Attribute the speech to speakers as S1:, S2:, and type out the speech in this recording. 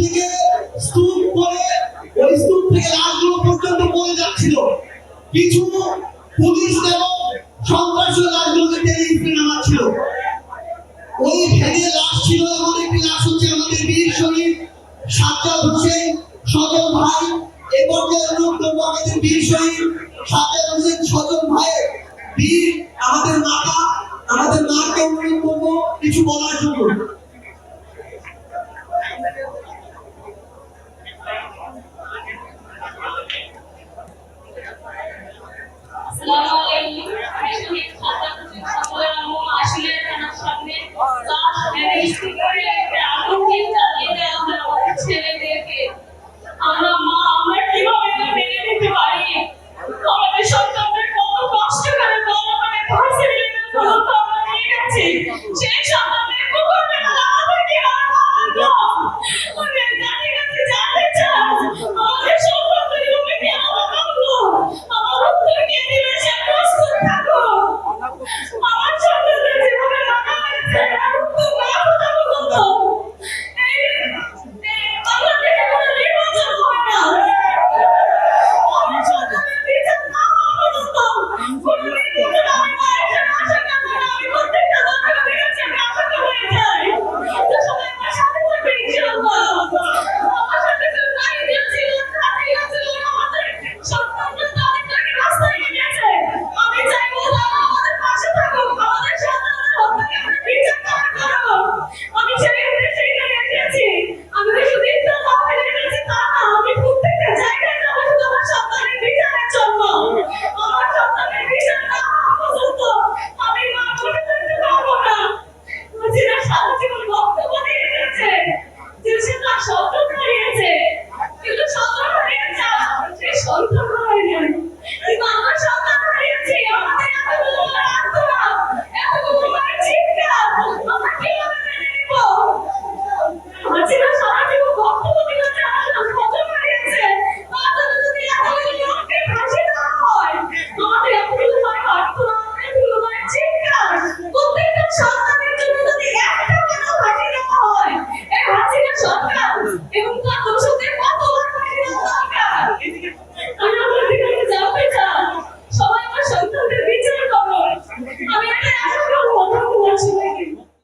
S1: থেকে স্তূপ করে ওই স্তূপ থেকে লাশগুলো পর্যন্ত পড়ে যাচ্ছিল। কিছু পুলিশ এবং সন্ত্রাসী লাশগুলোকে টেনে স্পিড নামাচ্ছিল। ওই ভ্যানে লাশ ছিল এমন একটি লাশ হচ্ছে আমাদের বীর শহীদ সাজ্জাদ হোসেন সজল ভাই, এ পর্যায়ে অনুরোধ আমাদের বীর শহীদ সাজ্জাদ হোসেন সজল ভাই বীর, আমাদের মাতা, আমাদের মাকে অনুরোধ করব, কিছু বলার জন্য।
S2: আসলে সামনে Let me tell you.